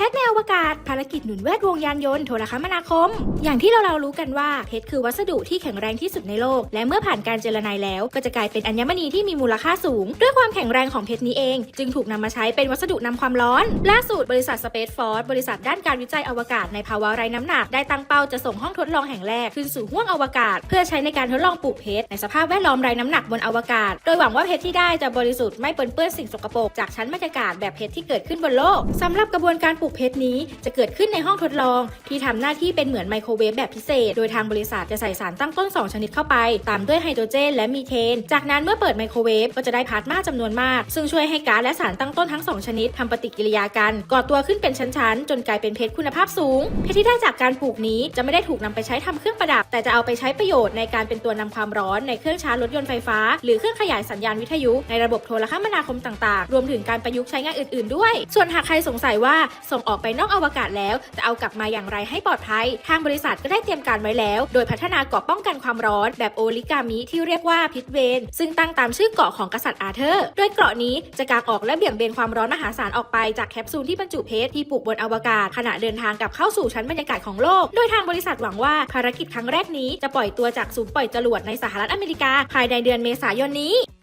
เพชรในอวกาศ ภารกิจหนุนแวดวงยานยนต์โทรคมนาคม อย่างที่เราเรารู้กันว่าเพชรคือวัสดุที่แข็งแรงที่สุดในโลก และเมื่อผ่านการเจรไนแล้ว ก็จะกลายเป็นอัญมณีที่มีมูลค่าสูง ด้วยความแข็งแรงของเพชรนี้เอง จึงถูกนำมาใช้เป็นวัสดุนำความร้อน ล่าสุดบริษัท Space Force บริษัทด้านการวิจัยอวกาศในภาวะไร้น้ำหนักได้ตั้งเป้าจะส่งห้องทดลองแห่งแรกขึ้นสู่ห้วงอวกาศ เพื่อใช้ในการทดลองปลูกเพชรในสภาพแวดล้อมไร้น้ำหนักบนอวกาศ โดยหวังว่าเพชรที่ได้จะบริสุทธิ์ไม่ปนเปื้อนสิ่งสกปรกจากชั้นบรรยากาศแบบเพชรที่เกิดขึ้นบนโลกสำหรับกระบวนการปลูกเพชรนี้จะเกิดขึ้นในห้องทดลอง ที่ทำหน้าที่เป็นเหมือนไมโครเวฟแบบพิเศษ โดยทางบริษัทจะใส่สารตั้งต้น 2 ชนิดเข้าไป ตามด้วยไฮโดรเจนและมีเทน จากนั้นเมื่อเปิดไมโครเวฟก็จะได้พลาสมาจำนวนมาก ซึ่งช่วยให้ก๊าซและสารตั้งต้นทั้ง 2 ชนิดทำปฏิกิริยากันก่อตัวขึ้นเป็นชั้นๆ จนกลายเป็นเพชรคุณภาพสูง เพชรที่ได้จากการปลูกนี้จะไม่ได้ถูกนำไปใช้ทำเครื่องประดับ แต่จะเอาไปใช้ประโยชน์ในการเป็นตัวนำความร้อนในเครื่องชาร์จรถยนต์ไฟฟ้า หรือเครื่องขยายสัญญาณวิทยุในระบบโทรคมนาคมต่างๆ รวมถึงการประยุกต์ใช้งานอื่น ๆ ด้วย ส่วนหากใครสงสัยว่าส่งออกไปนอกอวกาศแล้ว จะเอากลับมาอย่างไรให้ปลอดภัย ทางบริษัทก็ได้เตรียมการไว้แล้ว โดยพัฒนาเกาะป้องกันความร้อนแบบโอลิกามิที่เรียกว่าพิทเวน ซึ่งตั้งตามชื่อเกาะของกษัตริย์อาเธอร์ โดยเกราะนี้จะกางออกและเบี่ยงเบนความร้อนมหาศาลออกไปจากแคปซูลที่บรรจุเพชรที่ปลูกบนอวกาศขณะเดินทางกลับเข้าสู่ชั้นบรรยากาศของโลก โดยทางบริษัทหวังว่าภารกิจครั้งแรกนี้จะปล่อยตัวจากศูนย์ปล่อยจรวดในสหรัฐอเมริกาภายในเดือนเมษายนนี้